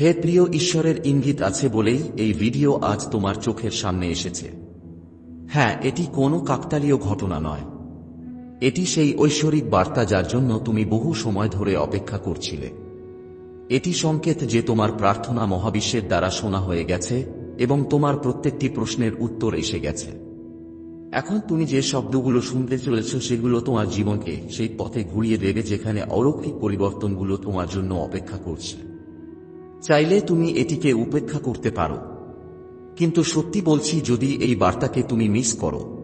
হে প্রিয় ঈশ্বরের ইঙ্গিত আছে বলেই এই ভিডিও আজ তোমার চোখের সামনে এসেছে। হ্যাঁ এটি কোনো কাকতালীয় ঘটনা নয়। এটি সেই ঐশ্বরিক বার্তা যার জন্য তুমি বহু সময় ধরে অপেক্ষা করছিলে। এটি সংকেত যে তোমার প্রার্থনা মহাবিশ্বের দ্বারা শোনা হয়ে গেছে এবং তোমার প্রত্যেকটি প্রশ্নের উত্তর এসে গেছে। এখন তুমি যে শব্দগুলো শুনতে চলেছ সেগুলো তোমার জীবনকে সেই পথে ঘুরিয়ে দেবে যেখানে অলৌকিক পরিবর্তনগুলো তোমার জন্য অপেক্ষা করছে। চাইলে তুমি এটিকে উপেক্ষা করতে পারো। কিন্তু সত্যি বলছি, যদি এই বার্তাকে তুমি মিস করো,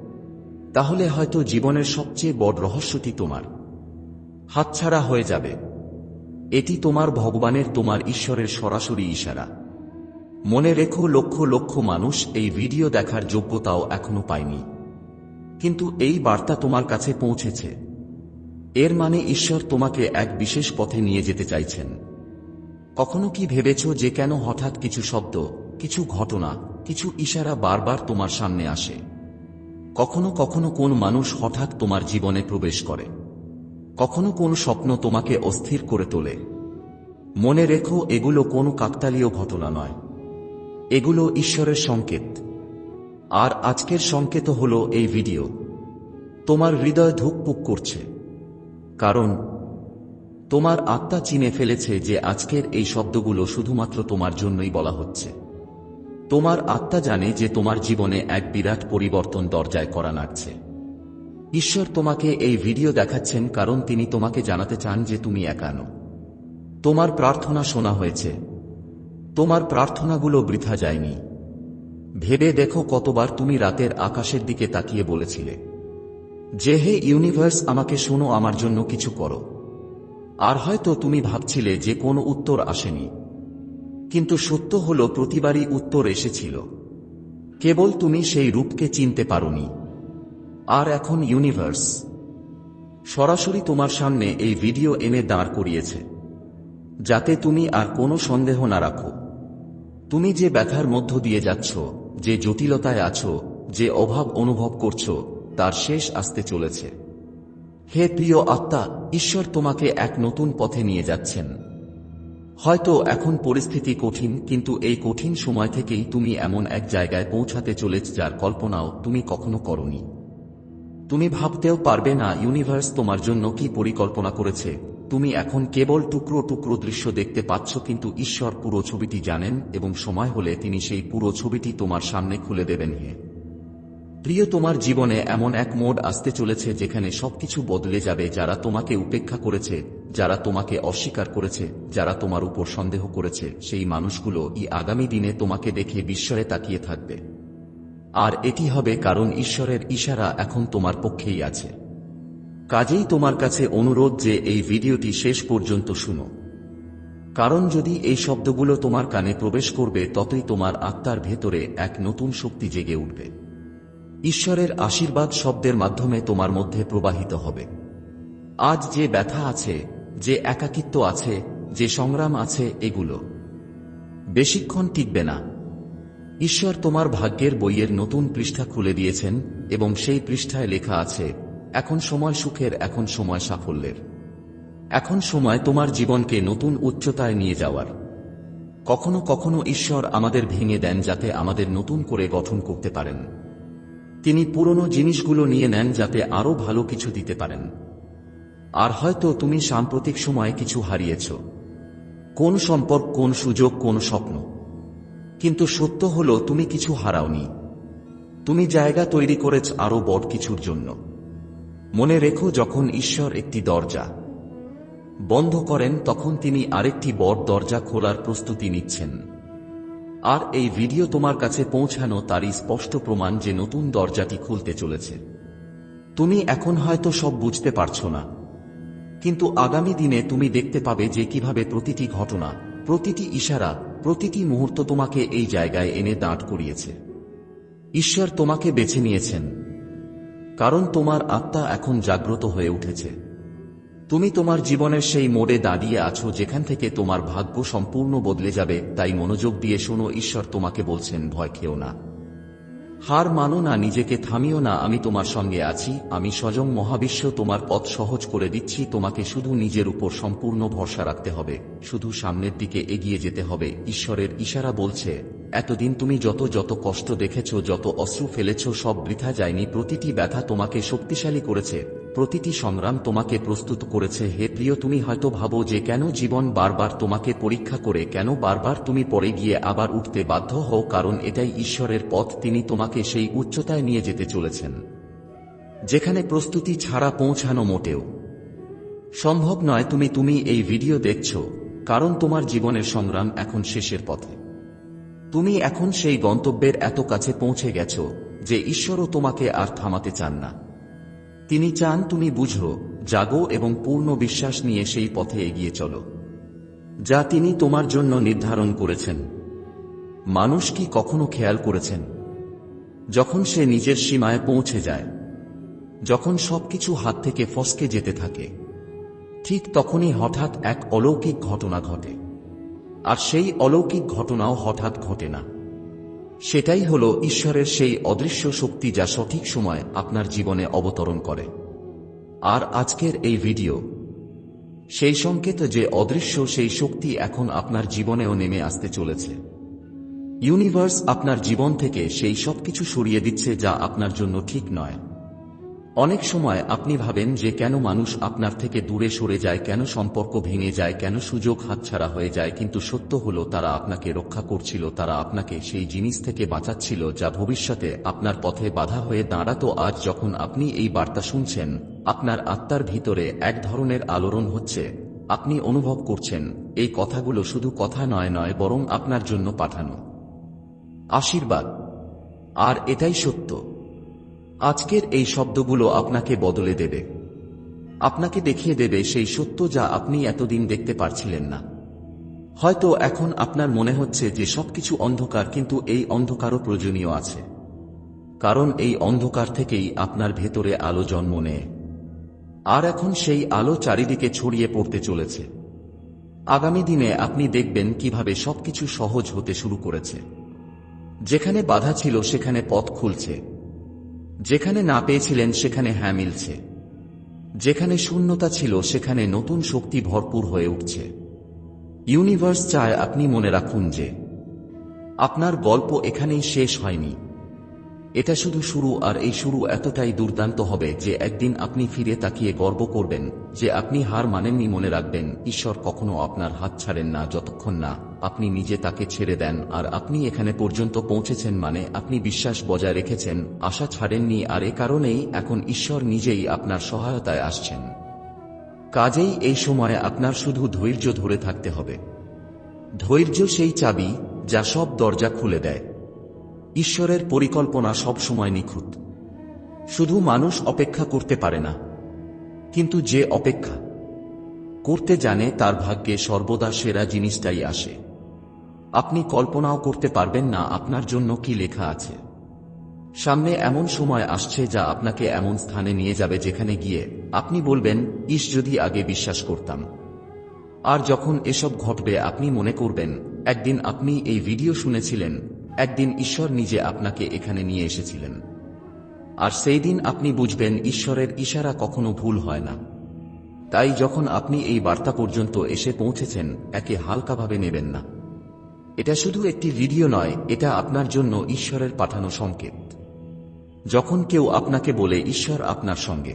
তাহলে হয়তো জীবনের সবচেয়ে বড় রহস্যটি তোমার হাতছাড়া হয়ে যাবে। এটি তোমার ভগবানের, তোমার ঈশ্বরের সরাসরি ইশারা। মনে রেখো, লক্ষ লক্ষ মানুষ এই ভিডিও দেখার যোগ্যতাও এখনও পায়নি। কিন্তু এই বার্তা তোমার কাছে পৌঁছেছে। এর মানে ঈশ্বর তোমাকে এক বিশেষ পথে নিয়ে যেতে চাইছেন। কখনো কি ভেবেছ যে কেন হঠাৎ কিছু শব্দ, কিছু ঘটনা, কিছু ইশারা বারবার তোমার সামনে আসে? কখনো কখনো কোন মানুষ হঠাৎ তোমার জীবনে প্রবেশ করে? কখনো কোন স্বপ্ন তোমাকে অস্থির করে তোলে? মনে রেখো, এগুলো কোনো কাকতালীয় ঘটনা নয়। এগুলো ঈশ্বরের সংকেত। আর আজকের সংকেত হল এই ভিডিও। তোমার হৃদয় ধুকপুক করছে। কারণ তোমার আত্মা চিনে ফেলেছে যে আজকের এই শব্দগুলো শুধুমাত্র তোমার জন্যই বলা হচ্ছে। তোমার আত্মা জানে যে তোমার জীবনে এক বিরাট পরিবর্তন দরজায় করা নাড়ছে। ঈশ্বর তোমাকে এই ভিডিও দেখাচ্ছেন কারণ তিনি তোমাকে জানাতে চান যে তুমি একানো তোমার প্রার্থনা শোনা হয়েছে। তোমার প্রার্থনাগুলো বৃথা যায়নি। ভেবে দেখো কতবার তুমি রাতের আকাশের দিকে তাকিয়ে বলেছিলে, যে হে ইউনিভার্স, আমাকে শোনো, আমার জন্য কিছু করো। আর হয়তো তুমি ভাবছিলে যে কোনো উত্তর আসেনি। কিন্তু সত্য হল প্রতিবারই উত্তর এসেছিল। কেবল তুমি সেই রূপকে চিনতে পারোনি। আর এখন ইউনিভার্স সরাসরি তোমার সামনে এই ভিডিও এনে দাঁড় করিয়েছে। যাতে তুমি আর কোনো সন্দেহ না রাখো। তুমি যে ব্যথার মধ্য দিয়ে যাচ্ছ, যে জটিলতায় আছো, যে অভাব অনুভব করছ, তার শেষ আসতে চলেছে। হে প্রিয় আত্মা, ঈশ্বর তোমাকে এক নতুন পথে নিয়ে যাচ্ছেন। হয়তো এখন পরিস্থিতি কঠিন, কিন্তু এই কঠিন সময় থেকেই তুমি এমন এক জায়গায় পৌঁছাতে চলেছ যার কল্পনাও তুমি কখনো করনি। তুমি ভাবতেও পারবে না, ইউনিভার্স তোমার জন্য কি পরিকল্পনা করেছে। তুমি এখন কেবল টুকরো টুকরো দৃশ্য দেখতে পাচ্ছ, কিন্তু ঈশ্বর পুরো ছবিটি জানেন এবং সময় হলে তিনি সেই পুরো ছবিটি তোমার সামনে খুলে দেবেন হে। প্রিয়, তোমার জীবনে এমন এক মোড আসতে চলেছে যেখানে সবকিছু বদলে যাবে, যারা তোমাকে উপেক্ষা করেছে, যারা তোমাকে অস্বীকার করেছে, যারা তোমার উপর সন্দেহ করেছে। সেই মানুষগুলো ই আগামী দিনে তোমাকে দেখে বিস্ময়ে তাকিয়ে থাকবে। আর এটি হবে কারণ ঈশ্বরের ইশারা এখন তোমার পক্ষেই আছে। কাজেই তোমার কাছে অনুরোধ যে এই ভিডিওটি শেষ পর্যন্ত শুনো। কারণ যদি এই শব্দগুলো তোমার কানে প্রবেশ করবে, ততই তোমার আত্মার ভেতরে এক নতুন শক্তি জেগে উঠবে। ঈশ্বরের আশীর্বাদ শব্দের মাধ্যমে তোমার মধ্যে প্রবাহিত হবে। আজ যে ব্যথা আছে, যে একাকিত্ব আছে, যে সংগ্রাম আছে, এগুলো। বেশিক্ষণ টিকবে না। ঈশ্বর তোমার ভাগ্যের বইয়ের নতুন পৃষ্ঠা খুলে দিয়েছেন এবং সেই পৃষ্ঠায় লেখা আছে, এখন সময় সুখের, এখন সময় সাফল্যের। এখন সময় তোমার জীবনকে নতুন উচ্চতায় নিয়ে যাওয়ার। কখনো কখনো ঈশ্বর আমাদের ভেঙে দেন যাতে আমাদের নতুন করে গঠন করতে পারেন। তিনি পুরনো জিনিসগুলো নিয়ে নেন যাতে আরও ভালো কিছু দিতে পারেন। আর হয়তো তুমি সাম্প্রতিক সময়ে কিছু হারিয়েছ। কোন সম্পর্ক, কোন সুযোগ, কোন স্বপ্ন। কিন্তু সত্য হল তুমি কিছু হারাওনি। তুমি জায়গা তৈরি করেছ আরও বড় কিছুর জন্য। মনে রেখো যখন ঈশ্বর একটি দরজা বন্ধ করেন, তখন তিনি আরেকটি বড় দরজা খোলার প্রস্তুতি নিচ্ছেন। আর এই ভিডিও তোমার কাছে পৌঁছানো তারই স্পষ্ট প্রমাণ যে নতুন দরজাটি খুলতে চলেছে। তুমি এখন হয়তো সব বুঝতে পারছ না। কিন্তু আগামী দিনে তুমি দেখতে পাবে যে কীভাবে প্রতিটি ঘটনা, প্রতিটি ইশারা, প্রতিটি মুহূর্ত তোমাকে এই জায়গায় এনে দাঁড় করিয়েছে। ঈশ্বর তোমাকে বেছে নিয়েছেন। কারণ তোমার আত্মা এখন জাগ্রত হয়ে উঠেছে। তুমি তোমার জীবনের সেই মোড়ে দাঁড়িয়ে আছো যেখান থেকে তোমার ভাগ্য সম্পূর্ণ বদলে যাবে, তাই মনোযোগ দিয়ে শোনো, ঈশ্বর তোমাকে বলছেন, ভয় খেও না। হার মানো না, নিজেকে থামিও না, আমি তোমার সঙ্গে আছি, আমি স্বয়ং মহাবিশ্ব, তোমার পথ সহজ করে দিচ্ছি, তোমাকে শুধু নিজের উপর সম্পূর্ণ ভরসা রাখতে হবে, শুধু সামনের দিকে এগিয়ে যেতে হবে, ঈশ্বরের ইশারা বলছে, এতদিন তুমি যত যত কষ্ট দেখেছ, যত অশ্রু ফেলেছ, সব বৃথা যায়নি, প্রতিটি ব্যথা তোমাকে শক্তিশালী করেছে প্রতিটি সংগ্রাম তোমাকে প্রস্তুত করেছে। হে প্রিয়, তুমি হয়তো ভাবো যে কেন জীবন বারবার তোমাকে পরীক্ষা করে, কেন বারবার তুমি পড়ে গিয়ে আবার উঠতে বাধ্য হও, কারণ এটাই ঈশ্বরের পথ, তিনি তোমাকে সেই উচ্চতায় নিয়ে যেতে চলেছেন। যেখানে প্রস্তুতি ছাড়া পৌঁছানো মোটেও। সম্ভব নয় তুমি তুমি এই ভিডিও দেখছ, কারণ তোমার জীবনের সংগ্রাম এখন শেষের পথে। তুমি এখন সেই গন্তব্যের এত কাছে পৌঁছে গেছ, যে ঈশ্বরও তোমাকে আর থামাতে চান না। তিনি চান তুমি বুঝো, জাগো এবং পূর্ণ বিশ্বাস নিয়ে সেই পথে এগিয়ে চলো, যা তিনি তোমার জন্য নির্ধারণ করেছেন। মানুষ কি কখনো খেয়াল করেছেন? যখন সে নিজের সীমায় পৌঁছে যায়, যখন সবকিছু হাত থেকে ফসকে যেতে থাকে, ঠিক তখনই হঠাৎ এক অলৌকিক ঘটনা ঘটে, আর সেই অলৌকিক ঘটনাও হঠাৎ ঘটে না। সেটাই হল ঈশ্বরের সেই অদৃশ্য শক্তি যা সঠিক সময় আপনার জীবনে অবতরণ করে। আর আজকের এই ভিডিও, সেই সংকেত যে অদৃশ্য সেই শক্তি এখন আপনার জীবনেও নেমে আসতে চলেছে। ইউনিভার্স আপনার জীবন থেকে সেই সবকিছু সরিয়ে দিচ্ছে যা আপনার জন্য ঠিক নয়। অনেক সময় আপনি ভাবেন যে কেন মানুষ আপনার থেকে দূরে সরে যায়, কেন সম্পর্ক ভেঙে যায়, কেন সুযোগ হাতছাড়া হয়ে যায়, কিন্তু সত্য হলো তারা আপনাকে রক্ষা করছিল, তারা আপনাকে সেই জিনিস থেকে বাঁচাচ্ছিল যা ভবিষ্যতে আপনার পথে বাধা হয়ে দাঁড়াতো। আজ যখন আপনি এই বার্তা শুনছেন, আপনার আত্মার ভিতরে এক ধরনের আলোড়ন হচ্ছে। আপনি অনুভব করছেন, এই কথাগুলো শুধু কথা নয় নয়, বরং আপনার জন্য পাঠানো। আশীর্বাদ। আর এটাই সত্য। আজকের এই শব্দগুলো আপনাকে বদলে দেবে। আপনাকে দেখিয়ে দেবে সেই সত্য যা আপনি এতদিন দেখতে পারছিলেন না। হয়তো এখন আপনার মনে হচ্ছে যে সবকিছু অন্ধকার, কিন্তু এই অন্ধকারও প্রয়োজনীয় আছে। কারণ এই অন্ধকার থেকেই আপনার ভেতরে আলো জন্ম নেয়। আর এখন সেই আলো চারিদিকে ছড়িয়ে পড়তে চলেছে। আগামী দিনে আপনি দেখবেন কীভাবে সবকিছু সহজ হতে শুরু করেছে। যেখানে বাধা ছিল সেখানে পথ খুলছে। যেখানে না পেয়েছিলেন সেখানে হ্যাঁ মিলছে। যেখানে শূন্যতা ছিল সেখানে নতুন শক্তি ভরপুর হয়ে উঠছে। ইউনিভার্স চায় আপনি মনে রাখুন যে, আপনার গল্প এখানেই শেষ হয়নি। এটা শুধু শুরু আর এই শুরু এতটাই দুর্দান্ত হবে যে একদিন আপনি ফিরে তাকিয়ে গর্ব করবেন যে আপনি হার মানেননি মনে রাখবেন, ঈশ্বর কখনো আপনার হাত ছাড়েন না যতক্ষণ না আপনি নিজে তাকে ছেড়ে দেন আর আপনি এখানে পর্যন্ত পৌঁছেছেন মানে আপনি বিশ্বাস বজায় রেখেছেন, আশা ছাড়েননি আর এ কারণেই এখন ঈশ্বর নিজেই আপনার সহায়তায় আসছেন। কাজেই এই সময়ে আপনার শুধু ধৈর্য ধরে থাকতে হবে। ধৈর্য সেই চাবি যা সব দরজা খুলে দেয়। ঈশ্বরের পরিকল্পনা সবসময় নিখুঁত। শুধু মানুষ অপেক্ষা করতে পারে না, কিন্তু যে অপেক্ষা করতে জানে তার ভাগ্যে সর্বদা সেরা জিনিসটাই আসে। আপনি কল্পনাও করতে পারবেন না আপনার জন্য কি লেখা আছে। সামনে এমন সময় আসছে যা আপনাকে এমন স্থানে নিয়ে যাবে যেখানে গিয়ে আপনি বলবেন, ইস, যদি আগে বিশ্বাস করতাম। আর যখন এসব ঘটবে, আপনি মনে করবেন, একদিন আপনি এই ভিডিও শুনেছিলেন একদিন ঈশ্বর নিজে আপনাকে এখানে নিয়ে এসেছিলেন। আর সেই দিন আপনি বুঝবেন ঈশ্বরের ইশারা কখনো ভুল হয় না। তাই যখন আপনি এই বার্তা পর্যন্ত এসে পৌঁছেছেন, একে হালকাভাবে নেবেন না। এটা শুধু একটি ভিডিও নয়, এটা আপনার জন্য ঈশ্বরের পাঠানো সংকেত। যখন কেউ আপনাকে বলে, ঈশ্বর আপনার সঙ্গে।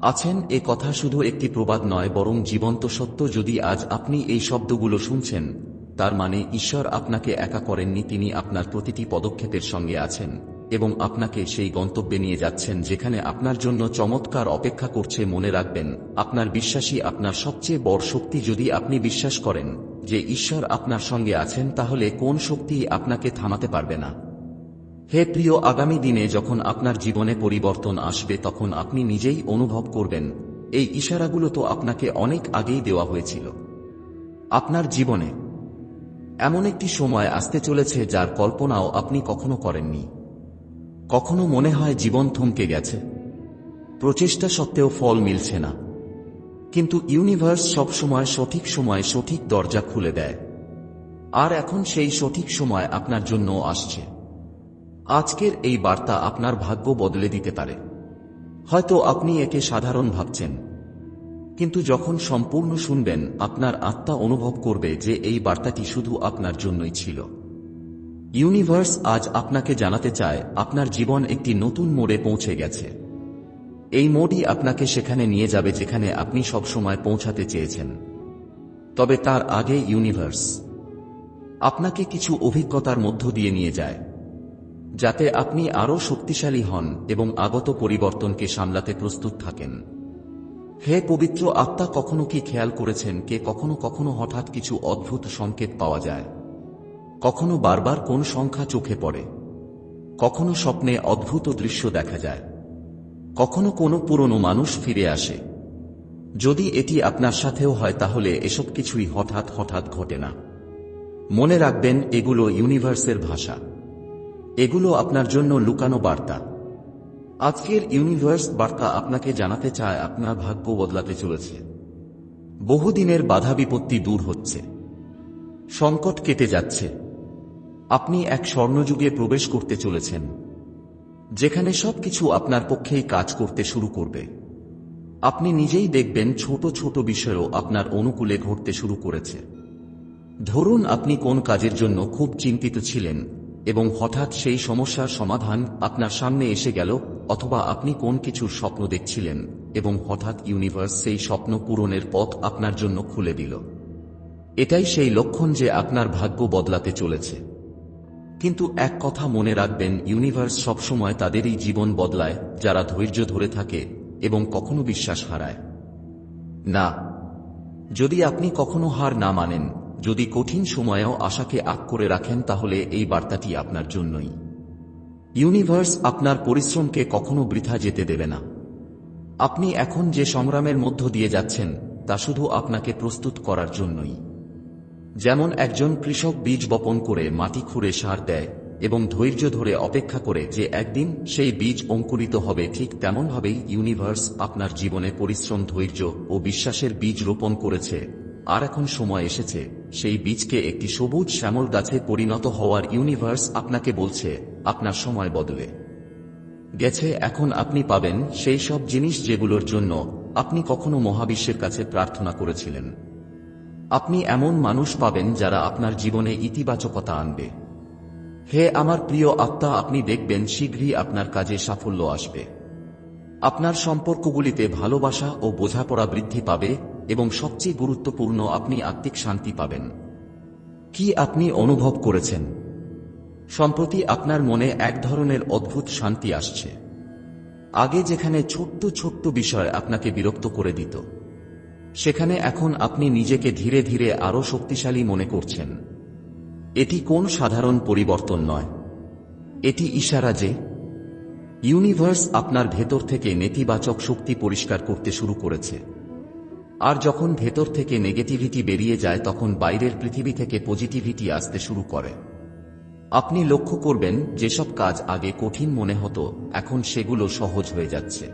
আছেন, এ কথা শুধু একটি প্রবাদ নয়, বরং জীবন্ত সত্য যদি আজ আপনি এই শব্দগুলো শুনছেন তার মানে ঈশ্বর আপনাকে একা করেননি, তিনি আপনার প্রতিটি পদক্ষেপের সঙ্গে আছেন, এবং আপনাকে সেই গন্তব্যে নিয়ে যাচ্ছেন যেখানে আপনার জন্য চমৎকার অপেক্ষা করছে মনে রাখবেন, আপনার বিশ্বাসী আপনার সবচেয়ে বড় শক্তি যদি আপনি বিশ্বাস করেন, যে ঈশ্বর আপনার সঙ্গে আছেন তাহলে কোন শক্তি আপনাকে থামাতে পারবে না। হে প্রিয় আগামী দিনে যখন আপনার জীবনে পরিবর্তন আসবে তখন আপনি নিজেই অনুভব করবেন, এই ইশারাগুলো তো আপনাকে অনেক আগেই দেওয়া হয়েছিল। আপনার জীবনে এমন একটি সময় আসতে চলেছে যার কল্পনাও আপনি কখনো করেননি। কখনো মনে হয় জীবন থমকে গেছে। প্রচেষ্টা সত্ত্বেও ফল মিলছে না। কিন্তু ইউনিভার্স সবসময় সঠিক সময় সঠিক দরজা খুলে দেয়। আর এখন সেই সঠিক সময় আপনার জন্য আসছে। আজকের এই বার্তা আপনার ভাগ্য বদলে দিতে পারে। হয়তো আপনি একে সাধারণ ভাবছেন। কিন্তু যখন সম্পূর্ণ শুনবেন, আপনার আত্মা অনুভব করবে যে এই বার্তাটি শুধু আপনার জন্যই ছিল। ইউনিভার্স আজ আপনাকে জানাতে চায়, আপনার জীবন একটি নতুন মোড়ে পৌঁছে গেছে। এই মোড়ই আপনাকে সেখানে নিয়ে যাবে যেখানে আপনি সবসময় পৌঁছাতে চেয়েছেন। তবে তার আগে ইউনিভার্স, আপনাকে কিছু অভিজ্ঞতার মধ্য দিয়ে নিয়ে যায়, যাতে আপনি আরও শক্তিশালী হন এবং আগত পরিবর্তনকে সামলাতে প্রস্তুত থাকেন। হে পবিত্র আত্মা, কখনো কি খেয়াল করেছেন কে কখনো কখনো হঠাৎ কিছু অদ্ভুত সংকেত পাওয়া যায়? কখনো বারবার কোন সংখ্যা চোখে পড়ে? কখনো স্বপ্নে অদ্ভুত দৃশ্য দেখা যায়? কখনো কোনো পুরনো মানুষ ফিরে আসে? যদি এটি আপনার সাথেও হয়, তাহলে এসব কিছুই হঠাৎ হঠাৎ ঘটে না। মনে রাখবেন, এগুলো ইউনিভার্সের ভাষা। এগুলো আপনার জন্য লুকানো বার্তা। আজকের ইউনিভার্স বার্তা আপনাকে জানাতে চায় আপনার ভাগ্য বদলাতে চলেছে। বহুদিনের বাধা বিপত্তি দূর হচ্ছে। সংকট কেটে যাচ্ছে। আপনি এক স্বর্ণযুগে প্রবেশ করতে চলেছেন। যেখানে সবকিছু আপনার পক্ষেই কাজ করতে শুরু করবে। আপনি নিজেই দেখবেন ছোট ছোট বিষয়ও আপনার অনুকূলে ঘটতে শুরু করেছে। ধরুন আপনি কোন কাজের জন্য খুব চিন্তিত ছিলেন এবং হঠাৎ সেই সমস্যার সমাধান আপনার সামনে এসে গেল অথবা আপনি কোন কিছুর স্বপ্ন দেখছিলেন এবং হঠাৎ ইউনিভার্স সেই স্বপ্ন পূরণের পথ আপনার জন্য খুলে দিল। এটাই সেই লক্ষণ যে আপনার ভাগ্য বদলাতে চলেছে। কিন্তু এক কথা মনে রাখবেন, ইউনিভার্স সবসময় তাদেরই জীবন বদলায়, যারা ধৈর্য ধরে থাকে এবং কখনো বিশ্বাস হারায়। না, যদি আপনি কখনো হার না মানেন, যদি কঠিন সময়েও আশাকে আগ করে রাখেন, তাহলে এই বার্তাটি আপনার জন্যই। ইউনিভার্স আপনার পরিশ্রমকে কখনো বৃথা যেতে দেবে না। আপনি এখন যে সংগ্রামের মধ্য দিয়ে যাচ্ছেন, তা শুধু আপনাকে প্রস্তুত করার জন্যই। যেমন একজন কৃষক বীজ বপন করে মাটি খুঁড়ে সার দেয় এবং ধৈর্য ধরে অপেক্ষা করে যে একদিন সেই বীজ অঙ্কুরিত হবে, ঠিক তেমনভাবেই ইউনিভার্স আপনার জীবনে পরিশ্রম, ধৈর্য ও বিশ্বাসের বীজ রোপণ করেছে। আর এখন সময় এসেছে, সেই বীজকে একটি সবুজ শ্যামল গাছে পরিণত হওয়ার ইউনিভার্স আপনাকে বলছে। আপনার সময় বদলে। গেছে, এখন আপনি পাবেন সেই সব জিনিস যেগুলোর জন্য আপনি কখনো মহাবিশ্বের কাছে প্রার্থনা করেছিলেন। আপনি এমন মানুষ পাবেন যারা আপনার জীবনে ইতিবাচকতা আনবে। হে আমার প্রিয় আত্মা, আপনি দেখবেন শীঘ্রই আপনার কাজে সাফল্য আসবে। আপনার সম্পর্কগুলিতে ভালোবাসা ও বোঝাপড়া বৃদ্ধি পাবে এবং সবচেয়ে গুরুত্বপূর্ণ আপনি আত্মিক শান্তি পাবেন। কি আপনি অনুভব করেছেন? সম্প্রতি আপনার মনে এক ধরনের অদ্ভুত শান্তি আসছে। আগে যেখানে ছোট্ট ছোট্ট বিষয় আপনাকে বিরক্ত করে দিত, সেখানে এখন আপনি নিজেকে ধীরে ধীরে আরও শক্তিশালী মনে করছেন। এটি কোন সাধারণ পরিবর্তন নয়। এটি ইশারা যে, ইউনিভার্স আপনার ভেতর থেকে নেতিবাচক শক্তি পরিষ্কার করতে শুরু করেছে। আর যখন ভেতর থেকে নেগেটিভিটি বেরিয়ে যায়, তখন বাইরের পৃথিবী থেকে পজিটিভিটি আসতে শুরু করে। আপনি লক্ষ্য করবেন, যেসব কাজ আগে কঠিন মনে হতো, এখন সেগুলো সহজ হয়ে যাচ্ছে।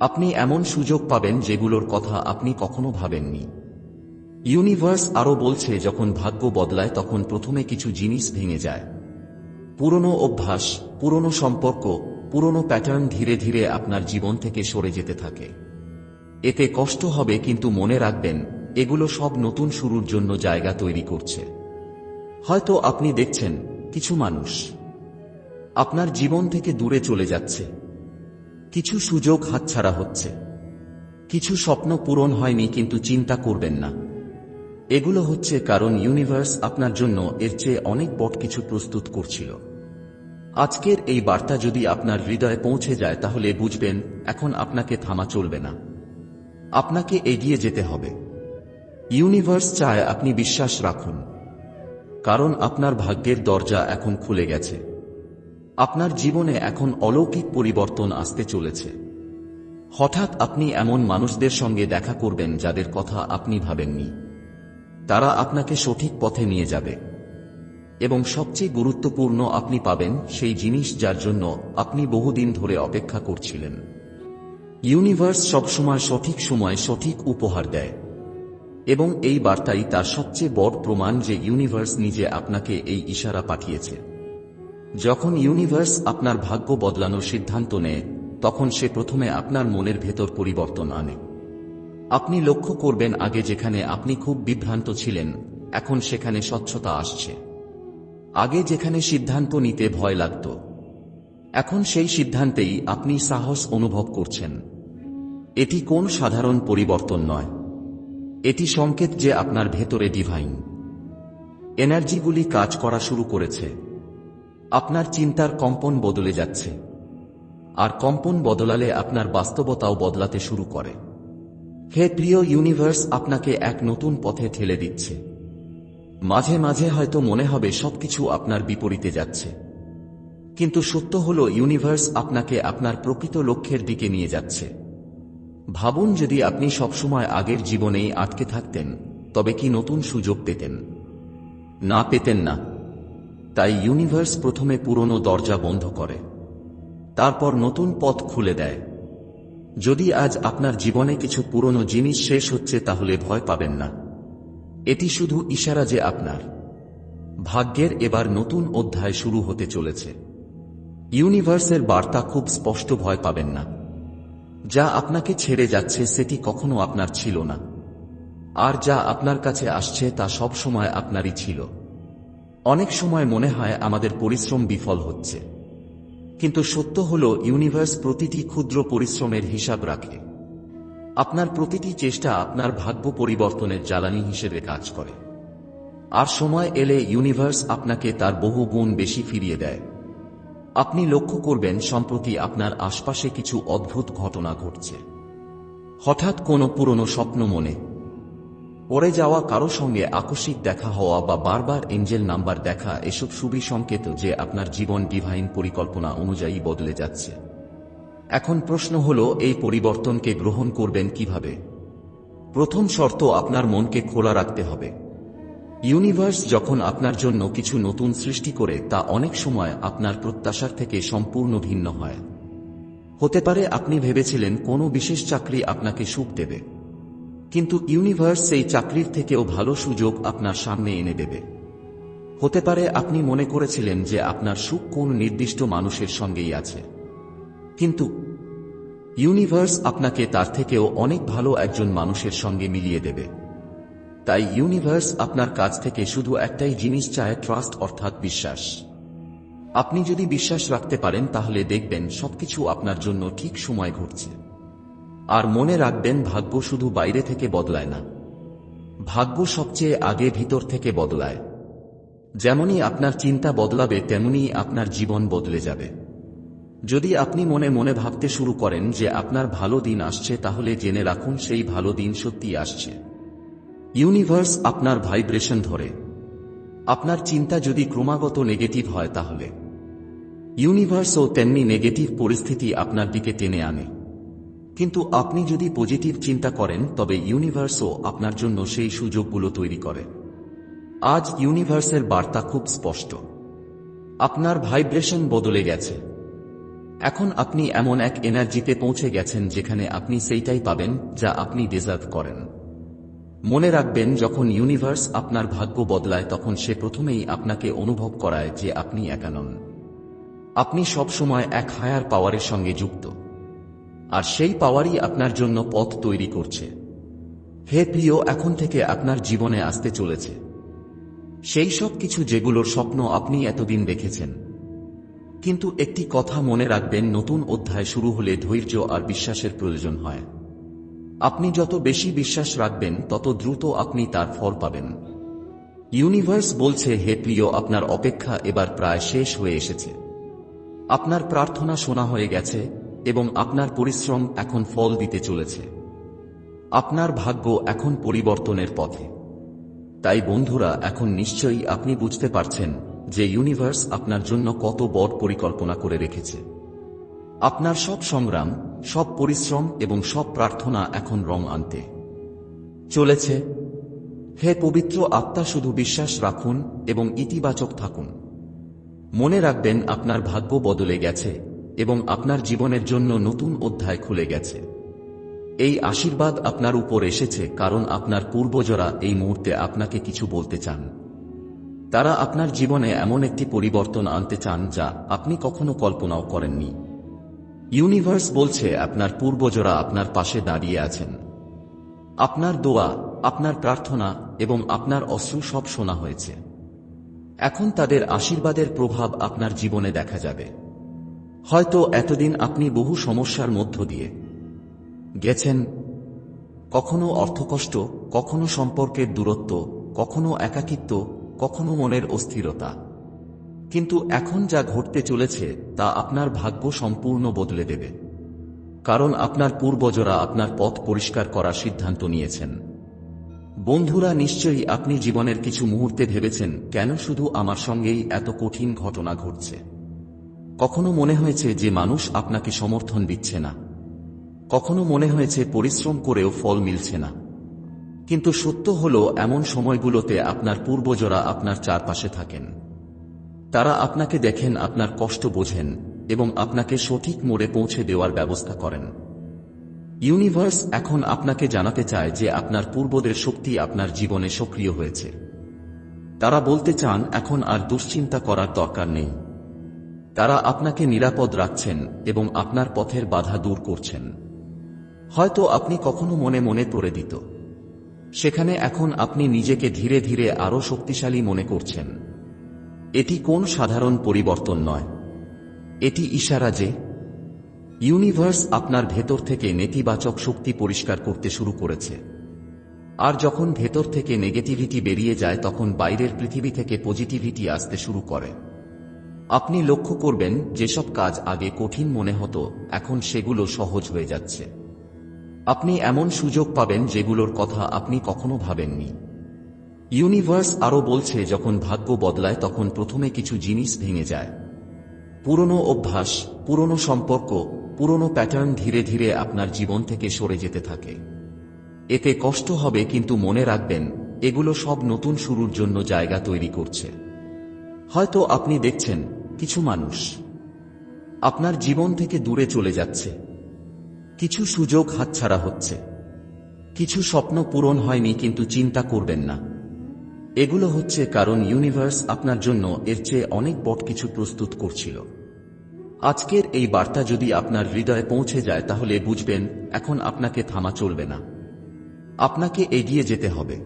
আপনি এমন সুযোগ পাবেন, যেগুলোর কথা আপনি কখনো ভাবেননি। ইউনিভার্স আরও বলছে, যখন ভাগ্য বদলায়, তখন প্রথমে কিছু জিনিস ভেঙে যায়। পুরনো অভ্যাস, পুরনো সম্পর্ক, পুরনো প্যাটার্ন ধীরে ধীরে আপনার জীবন থেকে সরে যেতে থাকে। এতে কষ্ট হবে, কিন্তু মনে রাখবেন, এগুলো সব নতুন শুরুর জন্য জায়গা তৈরি করছে। হয়তো আপনি দেখছেন কিছু মানুষ। আপনার জীবন থেকে দূরে চলে যাচ্ছে। কিছু সুযোগ হাতছাড়া হচ্ছে। কিছু স্বপ্ন পূরণ হয়নি, কিন্তু চিন্তা করবেন না। এগুলো হচ্ছে কারণ ইউনিভার্স আপনার জন্য এর চেয়ে অনেক বট কিছু প্রস্তুত করছিল। আজকের এই বার্তা যদি আপনার হৃদয়ে পৌঁছে যায়, তাহলে বুঝবেন, এখন আপনাকে থামা চলবে না। আপনাকে এগিয়ে যেতে হবে। ইউনিভার্স চায় আপনি বিশ্বাস রাখুন। কারণ আপনার ভাগ্যের দরজা এখন খুলে গেছে। আপনার জীবনে এখন অলৌকিক পরিবর্তন আসতে চলেছে। হঠাৎ আপনি এমন মানুষদের সঙ্গে দেখা করবেন যাদের কথা আপনি ভাবেননি। তারা আপনাকে সঠিক পথে নিয়ে যাবে। এবং সবচেয়ে গুরুত্বপূর্ণ আপনি পাবেন সেই জিনিস যার জন্য আপনি বহুদিন ধরে অপেক্ষা করছিলেন। ইউনিভার্স সবসময় সঠিক সময় সঠিক উপহার দেয়। এবং এই বার্তাই তার সবচেয়ে বড় প্রমাণ যে ইউনিভার্স নিজে আপনাকে এই ইশারা পাঠিয়েছে। যখন ইউনিভার্স আপনার ভাগ্য বদলানোর সিদ্ধান্ত নেয়, তখন সে প্রথমে আপনার মনের ভেতর পরিবর্তন আনে। আপনি লক্ষ্য করবেন আগে যেখানে আপনি খুব বিভ্রান্ত ছিলেন, এখন সেখানে স্বচ্ছতা আসছে। আগে যেখানে সিদ্ধান্ত নিতে ভয় লাগত, এখন সেই সিদ্ধান্তেই আপনি সাহস অনুভব করছেন। এটি কোন সাধারণ পরিবর্তন নয়। এটি সংকেত যে আপনার ভেতরে ডিভাইন এনার্জিগুলি কাজ করা শুরু করেছে। আপনার চিন্তার কম্পন বদলে যাচ্ছে। আর কম্পন বদলালে আপনার বাস্তবতাও বদলাতে শুরু করে। হে প্রিয় ইউনিভার্স আপনাকে এক নতুন পথে ঠেলে দিচ্ছে। মাঝে মাঝে হয়তো মনে হবে সবকিছু আপনার বিপরীতে যাচ্ছে। কিন্তু সত্য হল ইউনিভার্স আপনাকে আপনার প্রকৃত লক্ষ্যের দিকে নিয়ে যাচ্ছে। ভাবুন যদি আপনি সবসময় আগের জীবনেই আটকে থাকতেন, তবে কি নতুন সুযোগ পেতেন? না পেতেন না। তাই ইউনিভার্স প্রথমে পুরনো দরজা বন্ধ করে। তারপর নতুন পথ খুলে দেয়। যদি আজ আপনার জীবনে কিছু পুরনো জিনিস শেষ হচ্ছে, তাহলে ভয় পাবেন না। এটি শুধু ইশারা যে আপনার। ভাগ্যের এবার নতুন অধ্যায় শুরু হতে চলেছে। ইউনিভার্সের বার্তা খুব স্পষ্ট ভয় পাবেন না। যা আপনাকে ছেড়ে যাচ্ছে সেটি কখনো আপনার ছিল না। আর যা আপনার কাছে আসছে তা সব সময় আপনারই ছিল। অনেক সময় মনে হয় আমাদের পরিশ্রম বিফল হচ্ছে। কিন্তু সত্য হল, ইউনিভার্স প্রতিটি ক্ষুদ্র পরিশ্রমের হিসাব রাখে। আপনার প্রতিটি চেষ্টা আপনার ভাগ্য পরিবর্তনের জ্বালানি হিসেবে কাজ করে। আর সময় এলে ইউনিভার্স আপনাকে তার বহু গুণ বেশি ফিরিয়ে দেয়। আপনি লক্ষ্য করবেন, সম্প্রতি আপনার আশপাশে কিছু অদ্ভুত ঘটনা ঘটছে। হঠাৎ কোনো পুরনো স্বপ্ন মনে। পড়ে যাওয়া কারও সঙ্গে আকস্মিক দেখা হওয়া বা বারবার এঞ্জেল নাম্বার দেখা, এসব সুবি সংকেত যে আপনার জীবন ডিভাইন পরিকল্পনা অনুযায়ী বদলে যাচ্ছে। এখন প্রশ্ন হল, এই পরিবর্তনকে গ্রহণ করবেন কীভাবে? প্রথম শর্ত আপনার মনকে খোলা রাখতে হবে। ইউনিভার্স যখন আপনার জন্য কিছু নতুন সৃষ্টি করে, তা অনেক সময় আপনার প্রত্যাশার থেকে সম্পূর্ণ ভিন্ন হয়। হতে পারে আপনি ভেবেছিলেন কোনো বিশেষ চাকরি আপনাকে সুখ দেবে। কিন্তু ইউনিভার্স সেই চাকরির থেকেও ভালো সুযোগ আপনার সামনে এনে দেবে। হতে পারে আপনি মনে করেছিলেন যে আপনার সুখ কোন নির্দিষ্ট মানুষের সঙ্গেই আছে। কিন্তু ইউনিভার্স আপনাকে তার থেকেও অনেক ভালো একজন মানুষের সঙ্গে মিলিয়ে দেবে। তাই ইউনিভার্স আপনার কাছ থেকে শুধু একটাই জিনিস চায় ট্রাস্ট অর্থাৎ বিশ্বাস। আপনি যদি বিশ্বাস রাখতে পারেন, তাহলে দেখবেন সবকিছু আপনার জন্য ঠিক সময় ঘটছে। আর মনে রাখবেন, ভাগ্য শুধু বাইরে থেকে বদলায় না। ভাগ্য সবচেয়ে আগে ভিতর থেকে বদলায়। যেমনই আপনার চিন্তা বদলাবে তেমনি আপনার জীবন বদলে যাবে। যদি আপনি মনে মনে ভাবতে শুরু করেন যে আপনার ভালো দিন আসছে, তাহলে জেনে রাখুন সেই ভালো দিন সত্যি আসছে। ইউনিভার্স আপনার ভাইব্রেশন ধরে। আপনার চিন্তা যদি ক্রমাগত নেগেটিভ হয় তাহলে। ইউনিভার্সও তেমনি নেগেটিভ পরিস্থিতি আপনার দিকে টেনে আনে। কিন্তু আপনি যদি পজিটিভ চিন্তা করেন, তবে ইউনিভার্সও আপনার জন্য সেই সুযোগগুলো তৈরি করে। আজ ইউনিভার্সের বার্তা খুব স্পষ্ট। আপনার ভাইব্রেশন বদলে গেছে। এখন আপনি এমন এক এনার্জিতে পৌঁছে গেছেন যেখানে আপনি সেইটাই পাবেন যা আপনি ডিজার্ভ করেন। মনে রাখবেন, যখন ইউনিভার্স আপনার ভাগ্য বদলায়, তখন সে প্রথমেই আপনাকে অনুভব করায় যে আপনি একা নন। আপনি সবসময় এক হায়ার পাওয়ারের সঙ্গে যুক্ত। আর সেই পাওয়ারই আপনার জন্য পথ তৈরি করছে। হে প্রিয়, এখন থেকে আপনার জীবনে আসতে চলেছে। সেই সব কিছু যেগুলোর স্বপ্ন আপনি এতদিন দেখেছেন। কিন্তু একটি কথা মনে রাখবেন, নতুন অধ্যায় শুরু হলে ধৈর্য আর বিশ্বাসের প্রয়োজন হয়। আপনি যত বেশি বিশ্বাস রাখবেন, তত দ্রুত আপনি তার ফল পাবেন। ইউনিভার্স বলছে, হে প্রিয়, আপনার অপেক্ষা এবার প্রায় শেষ হয়ে এসেছে। আপনার প্রার্থনা শোনা হয়ে গেছে এবং আপনার পরিশ্রম এখন ফল দিতে চলেছে। আপনার ভাগ্য এখন পরিবর্তনের পথে। তাই বন্ধুরা, এখন নিশ্চয়ই আপনি বুঝতে পারছেন যে ইউনিভার্স আপনার জন্য কত বড় পরিকল্পনা করে রেখেছে। আপনার সব সংগ্রাম, সব পরিশ্রম এবং সব প্রার্থনা এখন রং আনতে। চলেছে, হে পবিত্র আত্মা শুধু বিশ্বাস রাখুন এবং ইতিবাচক থাকুন। মনে রাখবেন আপনার ভাগ্য বদলে গেছে এবং আপনার জীবনের জন্য নতুন অধ্যায় খুলে গেছে। এই আশীর্বাদ আপনার উপর এসেছে কারণ আপনার পূর্বজরা এই মুহূর্তে আপনাকে কিছু বলতে চান। তারা আপনার জীবনে এমন একটি পরিবর্তন আনতে চান যা আপনি কখনো কল্পনাও করেননি। ইউনিভার্স বলছে আপনার পূর্বজরা আপনার পাশে দাঁড়িয়ে আছেন। আপনার দোয়া, আপনার প্রার্থনা এবং আপনার অশ্রু সব শোনা হয়েছে। এখন তাদের আশীর্বাদের প্রভাব আপনার জীবনে দেখা যাবে। হয়তো এতদিন আপনি বহু সমস্যার মধ্য দিয়ে গেছেন। কখনো অর্থকষ্ট, কখনো সম্পর্কের দূরত্ব, কখনো একাকিত্ব, কখনো মনের অস্থিরতা। কিন্তু এখন যা ঘটতে চলেছে, তা আপনার ভাগ্য সম্পূর্ণ বদলে দেবে। কারণ আপনার পূর্বজরা আপনার পথ পরিষ্কার করার সিদ্ধান্ত নিয়েছেন। বন্ধুরা, নিশ্চয়ই আপনি জীবনের কিছু মুহূর্তে ভেবেছেন, কেন শুধু আমার সঙ্গেই এত কঠিন ঘটনা ঘটছে? কখনো মনে হয়েছে যে মানুষ আপনাকে সমর্থন দিচ্ছে না? কখনো মনে হয়েছে পরিশ্রম করেও ফল মিলছে না? কিন্তু সত্য হল, এমন সময়গুলোতে আপনার পূর্বজরা আপনার চারপাশে থাকেন। তারা আপনাকে দেখেন, আপনার কষ্ট বোঝেন এবং আপনাকে সঠিক মোড়ে পৌঁছে দেওয়ার ব্যবস্থা করেন। ইউনিভার্স এখন আপনাকে জানাতে চায় যে আপনার পূর্বদের শক্তি আপনার জীবনে সক্রিয় হয়েছে। তারা বলতে চান, এখন আর দুশ্চিন্তা করার দরকার নেই। তারা আপনাকে নিরাপদ রাখছেন এবং আপনার পথের বাধা দূর করছেন। হয়তো আপনি কখনো মনে মনে পড়ে দিত। সেখানে এখন আপনি নিজেকে ধীরে ধীরে আরও শক্তিশালী মনে করছেন। এটি কোন সাধারণ পরিবর্তন নয়। এটি ইশারা যে, ইউনিভার্স আপনার ভেতর থেকে নেতিবাচক শক্তি পরিষ্কার করতে শুরু করেছে। আর যখন ভেতর থেকে নেগেটিভিটি বেরিয়ে যায়, তখন বাইরের পৃথিবী থেকে পজিটিভিটি আসতে শুরু করে। আপনি লক্ষ্য করবেন, যেসব কাজ আগে কঠিন মনে হতো, এখন সেগুলো সহজ হয়ে যাচ্ছে। আপনি এমন সুযোগ পাবেন, যেগুলোর কথা আপনি কখনো ভাবেননি। ইউনিভার্স আরও বলছে, যখন ভাগ্য বদলায়, তখন প্রথমে কিছু জিনিস ভেঙে যায়। পুরনো অভ্যাস, পুরনো সম্পর্ক, পুরনো প্যাটার্ন ধীরে ধীরে আপনার জীবন থেকে সরে যেতে থাকে। এতে কষ্ট হবে, কিন্তু মনে রাখবেন, এগুলো সব নতুন শুরুর জন্য জায়গা তৈরি করছে। হয়তো আপনি দেখছেন, কিছু মানুষ আপনার জীবন থেকে দূরে চলে যাচ্ছে। কিছু সুযোগ হাতছাড়া হচ্ছে। কিছু স্বপ্ন পূরণ হয়নি, কিন্তু চিন্তা করবেন না। এগুলো হচ্ছে কারণ ইউনিভার্স আপনার জন্য এর চেয়ে অনেক বড় কিছু প্রস্তুত করছিল। আজকের এই বার্তা যদি আপনার হৃদয়ে পৌঁছে যায় তাহলে বুঝবেন, এখন আপনাকে থামা চলবে না। আপনাকে এগিয়ে যেতে হবে।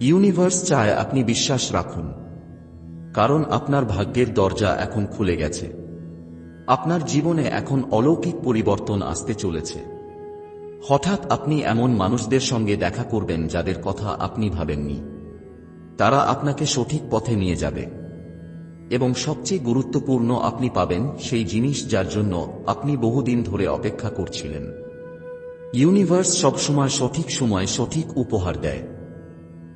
ইউনিভার্স চায় আপনি বিশ্বাস রাখুন। কারণ আপনার ভাগ্যের দরজা এখন খুলে গেছে। আপনার জীবনে এখন অলৌকিক পরিবর্তন আসতে চলেছে। হঠাৎ আপনি এমন মানুষদের সঙ্গে দেখা করবেন যাদের কথা আপনি ভাবেননি। তারা আপনাকে সঠিক পথে নিয়ে যাবে। এবং সবচেয়ে গুরুত্বপূর্ণ আপনি পাবেন সেই জিনিস যার জন্য আপনি বহুদিন ধরে অপেক্ষা করছিলেন। ইউনিভার্স সবসময় সঠিক সময় সঠিক উপহার দেয়।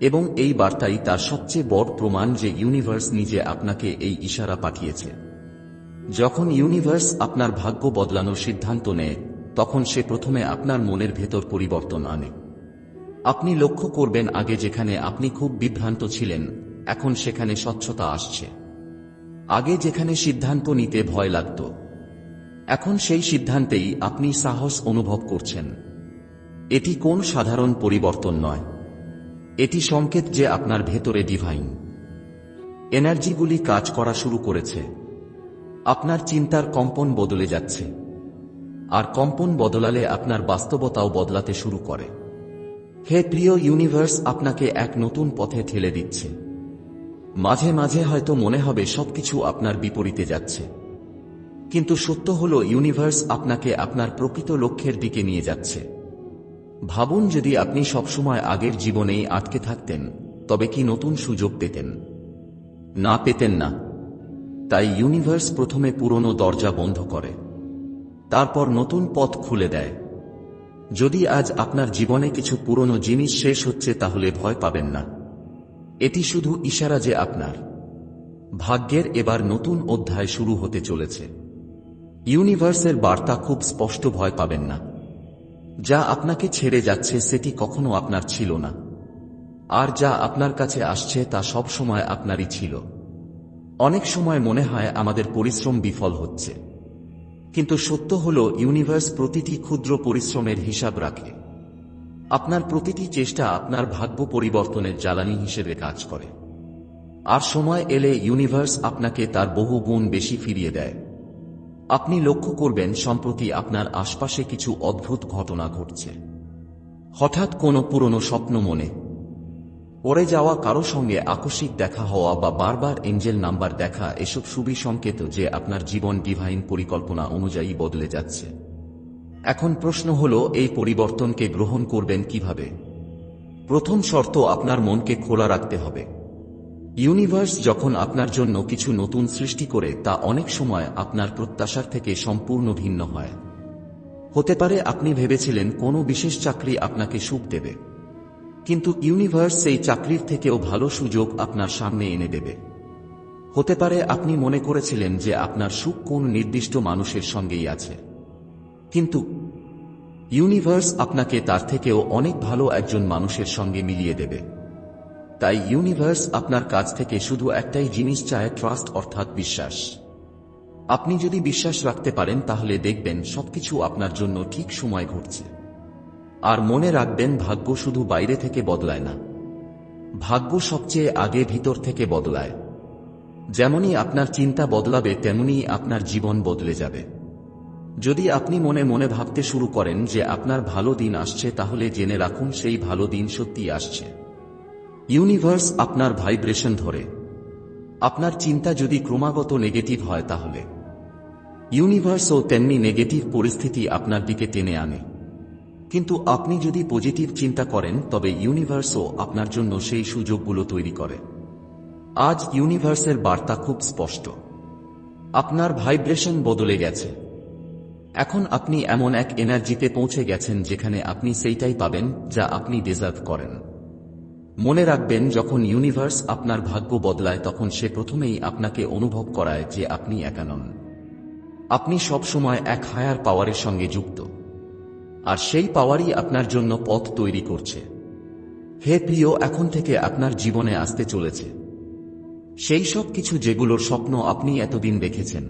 এবং এই বার্তাই তার সবচেয়ে বড় প্রমাণ যে ইউনিভার্স নিজে আপনাকে এই ইশারা পাঠিয়েছে। যখন ইউনিভার্স আপনার ভাগ্য বদলানোর সিদ্ধান্ত নেয়, তখন সে প্রথমে আপনার মনের ভেতর পরিবর্তন আনে। আপনি লক্ষ্য করবেন আগে যেখানে আপনি খুব বিভ্রান্ত ছিলেন, এখন সেখানে স্বচ্ছতা আসছে। আগে যেখানে সিদ্ধান্ত নিতে ভয় লাগত, এখন সেই সিদ্ধান্তেই আপনি সাহস অনুভব করছেন। এটি কোন সাধারণ পরিবর্তন নয়। এটি সংকেত যে আপনার ভেতরে ডিভাইন এনার্জিগুলি কাজ করা শুরু করেছে। আপনার চিন্তার কম্পন বদলে যাচ্ছে। আর কম্পন বদলালে আপনার বাস্তবতাও বদলাতে শুরু করে। হে প্রিয় ইউনিভার্স, আপনাকে এক নতুন পথে ঠেলে দিচ্ছে। মাঝে মাঝে হয়তো মনে হবে সবকিছু আপনার বিপরীতে যাচ্ছে। কিন্তু সত্য হল, ইউনিভার্স আপনাকে আপনার প্রকৃত লক্ষ্যের দিকে নিয়ে যাচ্ছে। ভাবুন, যদি আপনি সবসময় আগের জীবনেই আটকে থাকতেন, তবে কি নতুন সুযোগ পেতেন? না পেতেন না। তাই ইউনিভার্স প্রথমে পুরনো দরজা বন্ধ করে। তারপর নতুন পথ খুলে দেয়। যদি আজ আপনার জীবনে কিছু পুরনো জিনিস শেষ হচ্ছে তাহলে ভয় পাবেন না। এটি শুধু ইশারা যে আপনার। ভাগ্যের এবার নতুন অধ্যায় শুরু হতে চলেছে। ইউনিভার্সের বার্তা খুব স্পষ্ট ভয় পাবেন না। যা আপনাকে ছেড়ে যাচ্ছে সেটি কখনো আপনার ছিল না। আর যা আপনার কাছে আসছে তা সব সময় আপনারই ছিল। অনেক সময় মনে হয় আমাদের পরিশ্রম বিফল হচ্ছে। কিন্তু সত্য হল ইউনিভার্স প্রতিটি ক্ষুদ্র পরিশ্রমের হিসাব রাখে। আপনার প্রতিটি চেষ্টা আপনার ভাগ্য পরিবর্তনের জ্বালানি হিসেবে কাজ করে। আর সময় এলে ইউনিভার্স আপনাকে তার বহু গুণ বেশি ফিরিয়ে দেয়। আপনি লক্ষ্য করবেন, সম্প্রতি আপনার আশপাশে কিছু অদ্ভুত ঘটনা ঘটছে। হঠাৎ কোনো পুরনো স্বপ্ন মনে পড়ে যাওয়া কারও সঙ্গে আকস্মিক দেখা হওয়া বা বারবার এঞ্জেল নাম্বার দেখা, এসব শুভি সংকেত যে আপনার জীবন ডিভাইন পরিকল্পনা অনুযায়ী বদলে যাচ্ছে। এখন প্রশ্ন হল, এই পরিবর্তনকে গ্রহণ করবেন কীভাবে? প্রথম শর্ত আপনার মনকে খোলা রাখতে হবে। ইউনিভার্স যখন আপনার জন্য কিছু নতুন সৃষ্টি করে, তা অনেক সময় আপনার প্রত্যাশার থেকে সম্পূর্ণ ভিন্ন হয়। হতে পারে আপনি ভেবেছিলেন কোনো বিশেষ চাকরি আপনাকে সুখ দেবে। কিন্তু ইউনিভার্স সেই চাকরির থেকেও ভালো সুযোগ আপনার সামনে এনে দেবে। হতে পারে আপনি মনে করেছিলেন যে আপনার সুখ কোন নির্দিষ্ট মানুষের সঙ্গেই আছে। কিন্তু ইউনিভার্স আপনাকে তার থেকেও অনেক ভালো একজন মানুষের সঙ্গে মিলিয়ে দেবে। তাই ইউনিভার্স আপনার কাছ থেকে শুধু একটাই জিনিস চায়, ট্রাস্ট অর্থাৎ বিশ্বাস। আপনি যদি বিশ্বাস রাখতে পারেন, তাহলে দেখবেন সবকিছু আপনার জন্য ঠিক সময় ঘটছে। আর মনে রাখবেন, ভাগ্য শুধু বাইরে থেকে বদলায় না। ভাগ্য সবচেয়ে আগে ভিতর থেকে বদলায়। যেমনই আপনার চিন্তা বদলাবে তেমনি আপনার জীবন বদলে যাবে। যদি আপনি মনে মনে ভাবতে শুরু করেন যে আপনার ভালো দিন আসছে, তাহলে জেনে রাখুন সেই ভালো দিন সত্যি আসছে। ইউনিভার্স আপনার ভাইব্রেশন ধরে। আপনার চিন্তা যদি ক্রমাগত নেগেটিভ হয় তাহলে। ইউনিভার্সও তেমনি নেগেটিভ পরিস্থিতি আপনার দিকে টেনে আনে। কিন্তু আপনি যদি পজিটিভ চিন্তা করেন, তবে ইউনিভার্সও আপনার জন্য সেই সুযোগগুলো তৈরি করে। আজ ইউনিভার্সের বার্তা খুব স্পষ্ট। আপনার ভাইব্রেশন বদলে গেছে। এখন আপনি এমন এক এনার্জিতে পৌঁছে গেছেন যেখানে আপনি সেইটাই পাবেন যা আপনি ডিজার্ভ করেন। মনে রাখবেন, যখন ইউনিভার্স আপনার ভাগ্য বদলায়, তখন সে প্রথমেই আপনাকে অনুভব করায় যে আপনি একা নন। আপনি সবসময় এক হায়ার পাওয়ারের সঙ্গে যুক্ত। আর সেই পাওয়ারই আপনার জন্য পথ তৈরি করছে। হে প্রিয়, এখন থেকে আপনার জীবনে আসতে চলেছে। সেই সব কিছু যেগুলোর স্বপ্ন আপনি এতদিন দেখেছেন।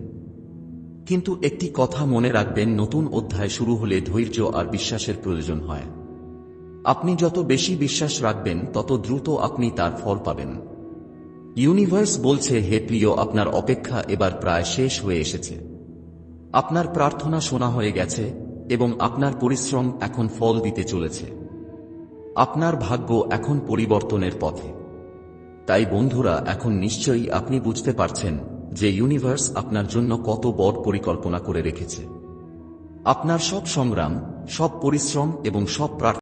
কিন্তু একটি কথা মনে রাখবেন, নতুন অধ্যায় শুরু হলে ধৈর্য আর বিশ্বাসের প্রয়োজন হয়। আপনি যত বেশি বিশ্বাস রাখবেন, তত দ্রুত আপনি তার ফল পাবেন। ইউনিভার্স বলছে, হে প্রিয়, আপনার অপেক্ষা এবার প্রায় শেষ হয়ে এসেছে। আপনার প্রার্থনা শোনা হয়ে গেছে এবং আপনার পরিশ্রম এখন ফল দিতে চলেছে। আপনার ভাগ্য এখন পরিবর্তনের পথে। তাই বন্ধুরা, এখন নিশ্চয়ই আপনি বুঝতে পারছেন যে ইউনিভার্স আপনার জন্য কত বড় পরিকল্পনা করে রেখেছে। আপনার সব সংগ্রাম, সব পরিশ্রম এবং সব প্রার্থনা